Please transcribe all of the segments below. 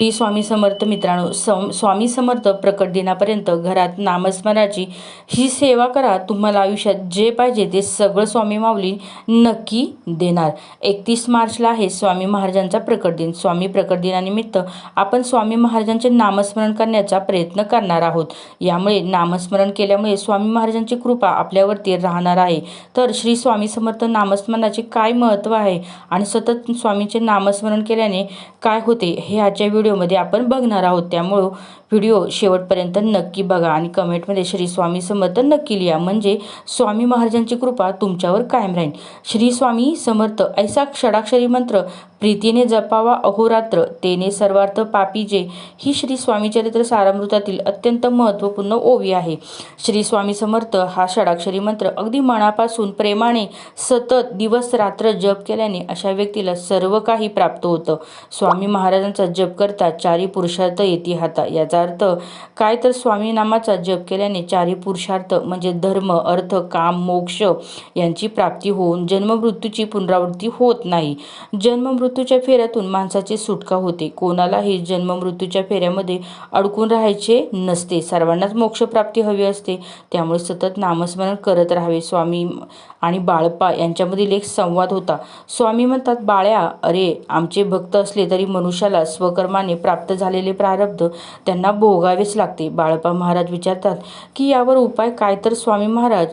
श्री स्वामी समर्थ मित्रांनो सम स्वामी समर्थ प्रकट दिनापर्यंत घरात नामस्मरणाची ही सेवा करा. तुम्हाला आयुष्यात जे पाहिजे ते सगळं स्वामी माऊली नक्की देणार. एकतीस मार्चला आहे स्वामी महाराजांचा प्रकट दिन. स्वामी प्रकट दिनानिमित्त आपण स्वामी महाराजांचे नामस्मरण करण्याचा प्रयत्न करणार आहोत. यामुळे नामस्मरण केल्यामुळे स्वामी महाराजांची कृपा आपल्यावरती राहणार आहे. तर श्री स्वामी समर्थ नामस्मरणाचे काय महत्त्व आहे आणि सतत स्वामीचे नामस्मरण केल्याने काय होते हे आजच्या व्हिडिओमध्ये आपण बघणार आहोत. त्यामुळं व्हिडिओ शेवटपर्यंत नक्की बघा आणि कमेंटमध्ये श्री स्वामी समर्थ नक्की लिहा. म्हणजे स्वामी महाराजांची कृपा तुमच्यावर कायम राहील. श्री स्वामी समर्थ ऐसा षडाक्षरी मंत्र प्रीतीने जपावा अहोरात्र तेने सर्वार्थ पापीजे ही श्री स्वामी चरित्र सारामृतातील अत्यंत महत्त्वपूर्ण ओवी आहे. श्री स्वामी समर्थ हा षडाक्षरी मंत्र अगदी मनापासून प्रेमाने सतत दिवस रात्र जप केल्याने अशा व्यक्तीला सर्व काही प्राप्त होतं. स्वामी महाराजांचा जप करता चारी पुरुषार्थ येते हाता. याचा अर्थ काय तर स्वामीनामाचा जप केल्याने चारी पुरुषार्थ म्हणजे धर्म अर्थ काम मोक्ष यांची प्राप्ती होऊन जन्ममृत्यूची पुनरावृत्ती होत नाही. जन्ममृत्यूच्या फेऱ्यातून माणसाची सुटका होते. कोणालाही जन्ममृत्यूच्या फेऱ्यामध्ये अडकून राहायचे नसते. सर्वांनाच मोक्षप्राप्ती हवी असते. त्यामुळे सतत नामस्मरण करत राहावे. स्वामी आणि बाळपा यांच्यामधील एक संवाद होता. स्वामी म्हणतात बाळ्या अरे आमचे भक्त असले तरी मनुष्याला स्वकर्माने प्राप्त झालेले प्रारब्ध त्यांना भोगावेच लागते. बाळपा महाराज विचारतात की यावर उपाय काय तर स्वामी महाराज?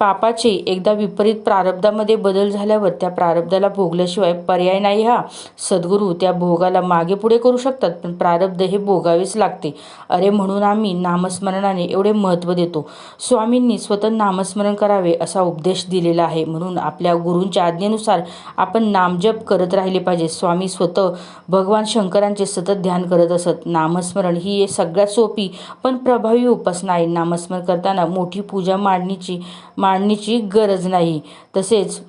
पापाचे एकदा विपरीत प्रारब्धामध्ये बदल झाल्यावर त्या प्रारब्धाला भोगल्याशिवाय पर्याय नाही हा. सद्गुरू त्या भोगाला मागे पुढे करू शकतात पण प्रारब्ध हे भोगावेच लागते. अरे म्हणून आम्ही नामस्मरणाने एवढे महत्त्व देतो. स्वामींनी स्वतः नामस्मरण करावे असा उपदेश दिलेला आहे. म्हणून आपल्या गुरूंच्या आज्ञेनुसार आपण नामजप करत राहिले पाहिजे. स्वामी स्वतः भगवान शंकरांचे सतत ध्यान करत असत. नामस्मरण ही सगळ्यात सोपी पण प्रभावी उपासना आहे. नामस्मरण करताना मोठी पूजा मांडणीची मांडणीची गरज नाही. तसेच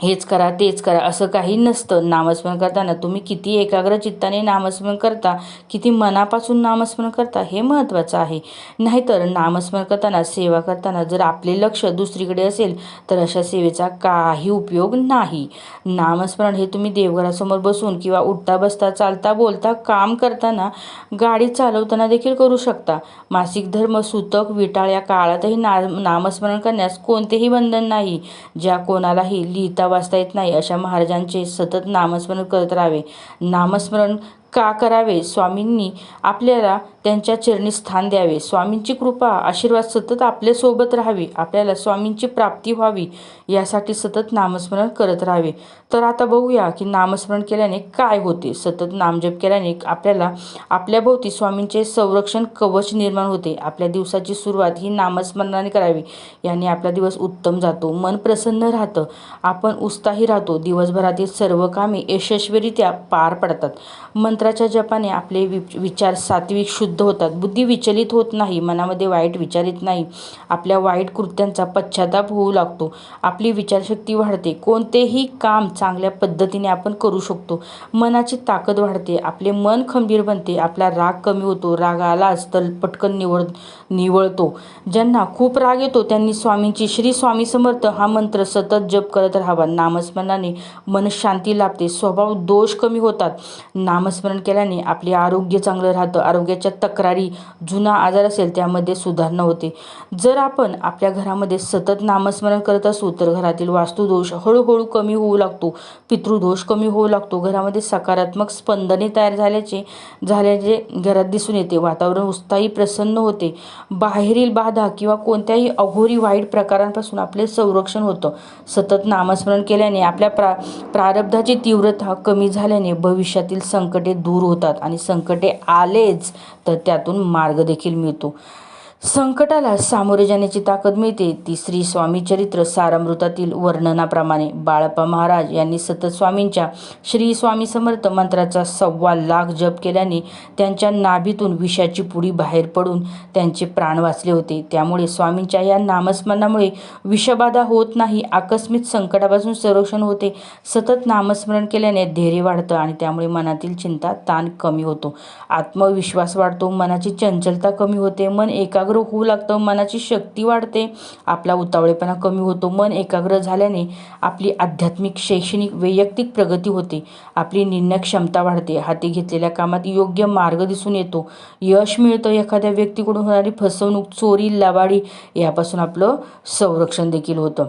हेच करा तेच करा असं काही नसतं. नामस्मरण करताना तुम्ही किती एकाग्र चित्ताने नामस्मरण करता किती मनापासून नामस्मरण करता हे महत्त्वाचं आहे. नाहीतर नामस्मरण करताना सेवा करताना जर आपले लक्ष दुसरीकडे असेल तर अशा सेवेचा काही उपयोग नाही. नामस्मरण हे तुम्ही देवघरासमोर बसून किंवा उठता बसता चालता बोलता काम करताना गाडी चालवताना देखील करू शकता. मासिक धर्म सुतक विटाळ या काळातही ना नामस्मरण करण्यास कोणतेही बंधन नाही. ज्या कोणालाही लिहिता वाचता येत नाही अशा महाराजांचे सतत नामस्मरण करत राहावे. नामस्मरण का करावे? स्वामींनी आपल्याला त्यांच्या चरणी स्थान द्यावे. स्वामींची कृपा आशीर्वाद सतत आपल्यासोबत राहावी. आपल्याला स्वामींची प्राप्ती व्हावी यासाठी सतत नामस्मरण करत राहावे. तर आता बघूया की नामस्मरण केल्याने काय होते? सतत नामजप केल्याने आपल्याला आपल्याभोवती स्वामींचे संरक्षण कवच निर्माण होते. आपल्या दिवसाची सुरुवात ही नामस्मरणाने करावी. याने आपला दिवस उत्तम जातो. मन प्रसन्न राहतं. आपण उत्साही राहतो. दिवसभरातील सर्व कामे यशस्वीरित्या पार पडतात. मंत्र मंत्राच्या जपाने आपले वि विचार सात्विक शुद्ध होतात. बुद्धी विचलित होत नाही. मनामध्ये वाईट विचार येत नाही. आपल्या वाईट कृत्यांचा पश्चाताप होऊ लागतो. आपली विचारशक्ती वाढते. कोणतेही काम चांगल्या पद्धतीने आपण करू शकतो. मनाची ताकद वाढते. आपले मन खंबीर बनते. आपला राग कमी होतो. राग आलाच तर पटकन निवळ निवळतो. ज्यांना खूप राग येतो त्यांनी स्वामींची श्री स्वामी समर्थ हा मंत्र सतत जप करत राहावा. नामस्मरणाने मन शांती लाभते. स्वभाव दोष कमी होतात. नामस्मरण केल्याने आपले आरोग्य चांगलं राहतं आरोग्याच्या तक्रारी जुना आजार असेल त्यामध्ये सुधारणा होते. जर आपण आपल्या घरामध्ये सतत नामस्मरण करत असू तर घरातील वास्तुदोष हळूहळू कमी होऊ लागतो पितृदोष कमी होऊ लागतो. घरामध्ये सकारात्मक स्पंदने तयार झाल्याचे झाल्याचे घरात दिसून येते. वातावरण उत्साही प्रसन्न होते. बाहेरील बाधा किंवा कोणत्याही अघोरी वाईट प्रकारांपासून आपले संरक्षण होतं. सतत नामस्मरण केल्याने आपल्या प्रा प्रारब्धाची तीव्रता कमी झाल्याने भविष्यातील संकटे दूर होतात आणि संकटे आलेच तर त्यातून मार्ग देखील मिळतो. संकटाला सामोरे जाण्याची ताकद मिळते ती श्री स्वामी चरित्र सारामृतातील वर्णनाप्रमाणे. बाळप्पा महाराज यांनी सतत स्वामींच्या श्री स्वामी समर्थ मंत्राचा सव्वा लाख जप केल्याने त्यांच्या नाभीतून विषाची पुडी बाहेर पडून त्यांचे प्राण वाचले होते. त्यामुळे स्वामींच्या या नामस्मरणामुळे विषबाधा होत नाही आकस्मिक संकटापासून संरक्षण होते. सतत नामस्मरण केल्याने धैर्य वाढतं आणि त्यामुळे मनातील चिंता ताण कमी होतो. आत्मविश्वास वाढतो मनाची चंचलता कमी होते मन एकाग्र एकाग्र होऊ लागतं मनाची शक्ती वाढते आपला उतावळेपणा कमी होतो मन एकाग्र झाल्याने आपली आध्यात्मिक शैक्षणिक वैयक्तिक प्रगती होते आपली निर्णय क्षमता वाढते हाती घेतलेल्या कामात योग्य मार्ग दिसून येतो यश मिळतं एखाद्या व्यक्तीकडून होणारी फसवणूक चोरी लबाडी यापासून आपलं संरक्षण देखील होतं.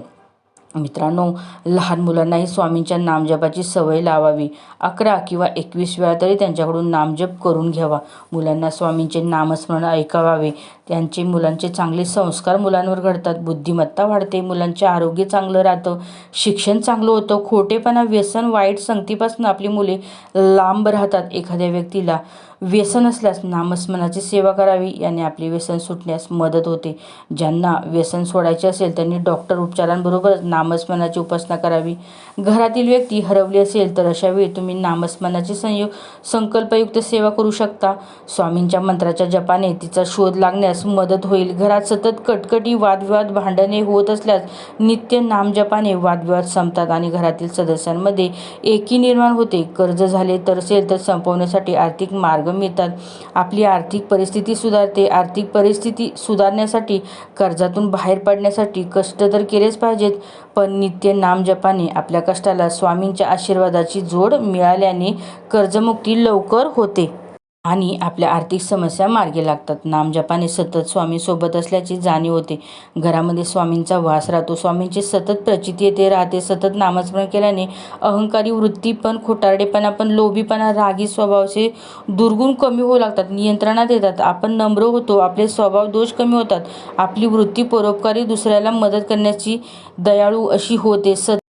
मित्रांनो लहान मुलांनाही स्वामींच्या नामजपाची सवय लावावी. अकरा किंवा एकवीस वेळा तरी त्यांच्याकडून नामजप करून घ्यावा. मुलांना स्वामींचे नामस्मरण ऐकावावे. त्यांचे मुलांचे चांगले संस्कार मुलांवर घडतात. बुद्धिमत्ता वाढते. मुलांचे आरोग्य चांगलं राहतं. शिक्षण चांगलं होतं. खोटेपणा व्यसन वाईट संगतीपासून आपली मुले लांब राहतात. एखाद्या व्यक्तीला व्यसन असल्यास नामस्मरणाची सेवा करावी. याने आपले व्यसन सुटण्यास मदत होते. ज्यांना व्यसन सोडायचे असेल त्यांनी डॉक्टर उपचारांबरोबरच नामस्मरणाची उपासना करावी. घरातील व्यक्ती हरवली असेल तर अशा वेळी तुम्ही नामस्मरणाची संयोग संकल्पयुक्त सेवा करू शकता. स्वामींच्या मंत्राच्या जपाने तिचा शोध लागण्यास मदत होईल. घरात सतत कटकटी वादविवाद भांडणे होत असल्यास नित्य नामजपाने वादविवाद संपतात आणि घरातील सदस्यांमध्ये एकी निर्माण होते. कर्ज झाले तर असेल तर संपवण्यासाठी आर्थिक मार्ग मिळतात. आपली आर्थिक परिस्थिती सुधारते. आर्थिक परिस्थिती सुधारण्यासाठी कर्जातून बाहेर पडण्यासाठी कष्ट तर केलेच पाहिजेत पण नित्य नामजपाने आपल्या कष्टाला स्वामींच्या आशीर्वादाची जोड मिळाल्याने कर्जमुक्ती लवकर होते. आणि आपल्या आर्थिक समस्या मार्गी लागतात. नामजपाने सतत स्वामीसोबत असल्याची जाणीव होते. घरामध्ये स्वामींचा वास राहतो. स्वामींची सतत प्रचिती येते राहते. सतत नामस्मरण केल्याने अहंकारी वृत्ती पण खोटारडेपणा पण लोभीपणा रागी स्वभावाचे दुर्गुण कमी होऊ लागतात. नियंत्रणात येतात. आपण नम्र होतो. आपले स्वभाव दोष कमी होतात. आपली वृत्ती परोपकारी दुसऱ्याला मदत करण्याची दयाळू अशी होते. सत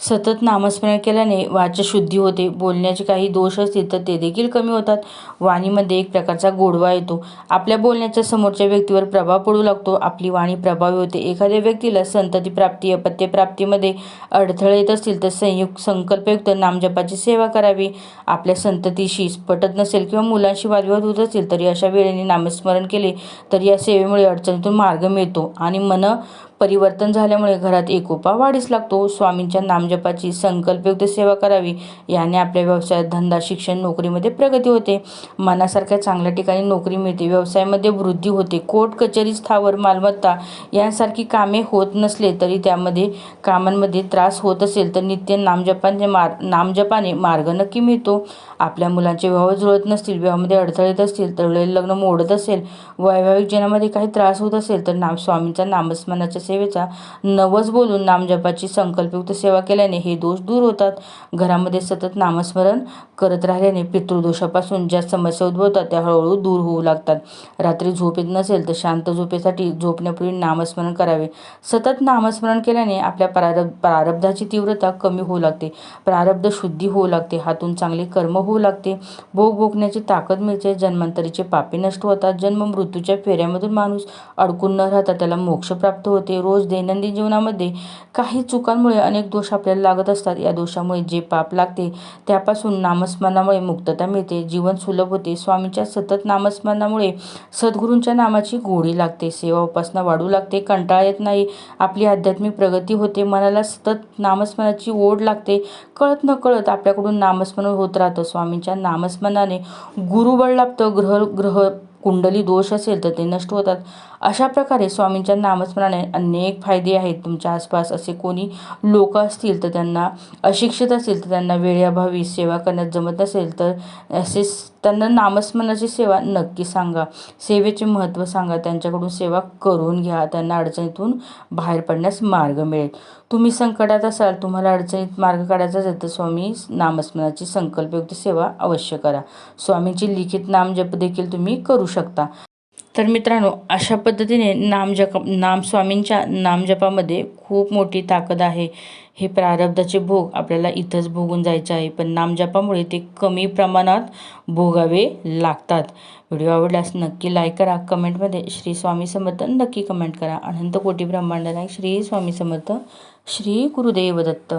सतत नामस्मरण केल्याने वाचशुद्धी होते. बोलण्याचे काही दोष असतील तर ते देखील कमी होतात. वाणीमध्ये एक प्रकारचा गोडवा येतो. आपल्या बोलण्याच्या समोरच्या व्यक्तीवर प्रभाव पडू लागतो. आपली वाणी प्रभावी होते. एखाद्या व्यक्तीला संतती प्राप्ती अडथळे येत असतील तर संयुक्त संकल्पयुक्त नामजपाची सेवा करावी. आपल्या संततीशी पटत नसेल किंवा मुलांशी वादविवाद होत असतील तरी अशा वेळेने नामस्मरण केले तर या सेवेमुळे अडचणीतून मार्ग मिळतो आणि मन परिवर्तन झाल्यामुळे घरात एकोपा वाढीस लागतो. स्वामींच्या नामजपाची संकल्पयुक्त सेवा करावी याने आपल्या व्यवसायात धंदा शिक्षण नोकरीमध्ये प्रगती होते. मनासारख्या चांगल्या ठिकाणी नोकरी मिळते व्यवसायामध्ये वृद्धी होते. कोर्ट कचेरी स्थावर मालमत्ता यांसारखी कामे होत नसले तरी त्यामध्ये कामांमध्ये त्रास होत असेल तर नित्य नामजपाने मार नामजपाने मार्ग नक्की मिळतो. आपल्या मुलांचे विवाह जुळत नसतील विवाहामध्ये अडथळे येत असतील तर लग्न मोडत असेल वैवाहिक जीवनामध्ये काही त्रास होत असेल तर नाम स्वामींचा नामस्मरणाच्या सेवेचा नवस बोलून नामजपाची संकल्पयुक्त सेवा केल्याने हे दोष दूर होतात. घरामध्ये सतत नामस्मरण करत राहिल्याने पितृदोषापासून ज्या समस्या उद्भवतात त्या हळूहळू दूर होऊ लागतात. रात्री झोप येत नसेल तर शांत झोपेसाठी झोपण्यापूर्वी नामस्मरण करावे. सतत नामस्मरण केल्याने आपल्या प्रारब्ध प्रारब्धाची तीव्रता कमी होऊ लागते. प्रारब्ध शुद्धी होऊ लागते. हातून चांगले कर्म होऊ लागते. भोग भोगण्याची ताकद मिळते. जन्मांतरीचे पापे नष्ट होतात. जन्म मृत्यूच्या फेऱ्यामधून माणूस अडकून न राहता त्याला मोक्ष प्राप्त होते. रोज दैनंदिन जीवनामध्ये काही चुकांमुळे अनेक दोष आपल्याला लागत असतात. या दोषामुळे जे पाप लागते त्यापासून नामस्मरणामुळे मुक्तता मिळते. जीवन सुलभ होते. स्वामीच्या सतत नामस्मरणामुळे सद्गुरूंच्या नामाची गोडी लागते. सेवा उपासना वाढू लागते. कंटाळा येत नाही. आपली आध्यात्मिक प्रगती होते. मनाला सतत नामस्मरणाची ओढ लागते. कळत न कळत आपल्याकडून नामस्मरण होत राहतं. स्वामींच्या नामस्मरणाने गुरुबळ लाभतं. ग्रह ग्रह कुंडली दोष असेल तर ते नष्ट होतात. अशा प्रकारे स्वामींच्या नामस्मरणाने अनेक फायदे आहेत तुमच्या आसपास. असे कोणी लोक असतील तर त्यांना अशिक्षित असेल तर त्यांना वेळेअभावी सेवा करण्यात जमत नसेल तर असे त्यांना नामस्मरणाची सेवा नक्की सांगा. सेवेचे महत्त्व सांगा. त्यांच्याकडून सेवा करून घ्या. त्यांना अडचणीतून बाहेर पडण्यास मार्ग मिळेल. तुम्ही संकटात असाल तुम्हाला अडचणीत मार्ग काढायचा असेल तर स्वामी नामस्मरणाची संकल्पयुक्त सेवा अवश्य करा. स्वामींची लिखित नामजप देखील तुम्ही करू शकता. तर मित्रांनो अशा पद्धतीने नामजप नामस्वामींच्या नामजपामध्ये खूप मोठी ताकद आहे. हे प्रारब्धाचे भोग आपल्याला इथंच भोगून जायचे आहे. पण नामजपामुळे ते कमी प्रमाणात भोगावे लागतात. व्हिडिओ आवडल्यास नक्की लाईक करा. कमेंटमध्ये श्री स्वामी समर्थ नक्की कमेंट करा. अनंत कोटी ब्रह्मांड नायक श्री स्वामी समर्थ श्री गुरुदेव दत्त.